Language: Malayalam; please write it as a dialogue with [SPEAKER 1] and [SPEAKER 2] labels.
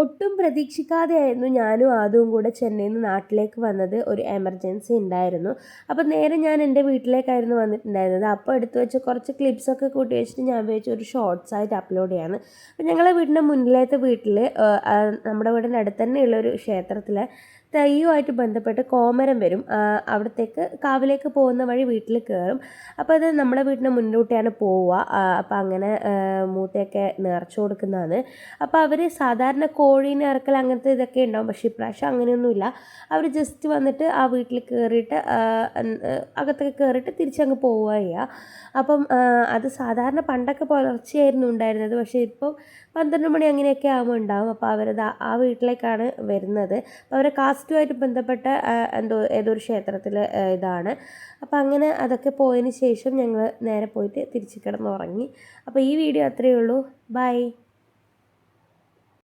[SPEAKER 1] ഒട്ടും പ്രതീക്ഷിക്കാതെയായിരുന്നു ഞാനും ആദ്യവും കൂടെ ചെന്നൈയിൽ നിന്ന് നാട്ടിലേക്ക് വന്നത്. ഒരു എമർജൻസി ഉണ്ടായിരുന്നു. അപ്പോൾ നേരെ ഞാൻ എന്റെ വീട്ടിലേക്കായിരുന്നു വന്നിട്ടുണ്ടായിരുന്നത്. അപ്പോൾ എടുത്തു വെച്ച കുറച്ച് ക്ലിപ്സൊക്കെ കൂട്ടി വെച്ചിട്ട് ഞാൻ വിചാരിച്ചു ഒരു ഷോർട്സ് ആയിട്ട് അപ്ലോഡ് ചെയ്യാന്ന്. അപ്പോൾ ഞങ്ങളെ വീടിന്റെ മുന്നിലത്തെ വീട്ടിൽ നമ്മുടെ വീടിന്റെ അടുത്ത് തന്നെയുള്ള ഒരു ക്ഷേത്രത്തിൽ തെയ്യവുമായിട്ട് ബന്ധപ്പെട്ട് കോമരം വരും. അവിടത്തേക്ക് കാവിലേക്ക് പോകുന്ന വഴി വീട്ടിൽ കയറും. അപ്പോൾ അത് നമ്മുടെ വീടിന്റെ മുന്നിലൂട്ടിയാണ് പോവുക. അപ്പോൾ അങ്ങനെ മൂത്തയൊക്കെ നേർച്ച കൊടുക്കുന്നതാണ്. അപ്പോൾ അവർ സാധാരണ കോഴീനെ ഇറക്കൽ അങ്ങനത്തെ ഇതൊക്കെ ഉണ്ടാവും. പക്ഷേ ഇപ്രാവശ്യം അങ്ങനെയൊന്നുമില്ല. അവർ ജസ്റ്റ് വന്നിട്ട് ആ വീട്ടിൽ കയറിയിട്ട് അകത്തൊക്കെ കയറിയിട്ട് തിരിച്ചങ്ങ് പോവുക അപ്പം അത് സാധാരണ പണ്ടൊക്കെ പുലർച്ചെയായിരുന്നു ഉണ്ടായിരുന്നത്. പക്ഷേ ഇപ്പം പന്ത്രണ്ട് മണി അങ്ങനെയൊക്കെ ആകുമ്പോൾ ഉണ്ടാവും. അപ്പോൾ അവരത് ആ- വീട്ടിലേക്കാണ് വരുന്നത്. അപ്പോൾ അവരെ കാസ്റ്റുമായിട്ട് ബന്ധപ്പെട്ട എന്തോ ഏതോ ഒരു ക്ഷേത്രത്തിൽ ഇതാണ്. അപ്പോൾ അങ്ങനെ അതൊക്കെ പോയതിന് ശേഷം ഞങ്ങൾ നേരെ പോയിട്ട് തിരിച്ച് കിടന്നുറങ്ങി. അപ്പോൾ ഈ വീഡിയോ അത്രയേ ഉള്ളൂ. ബൈ.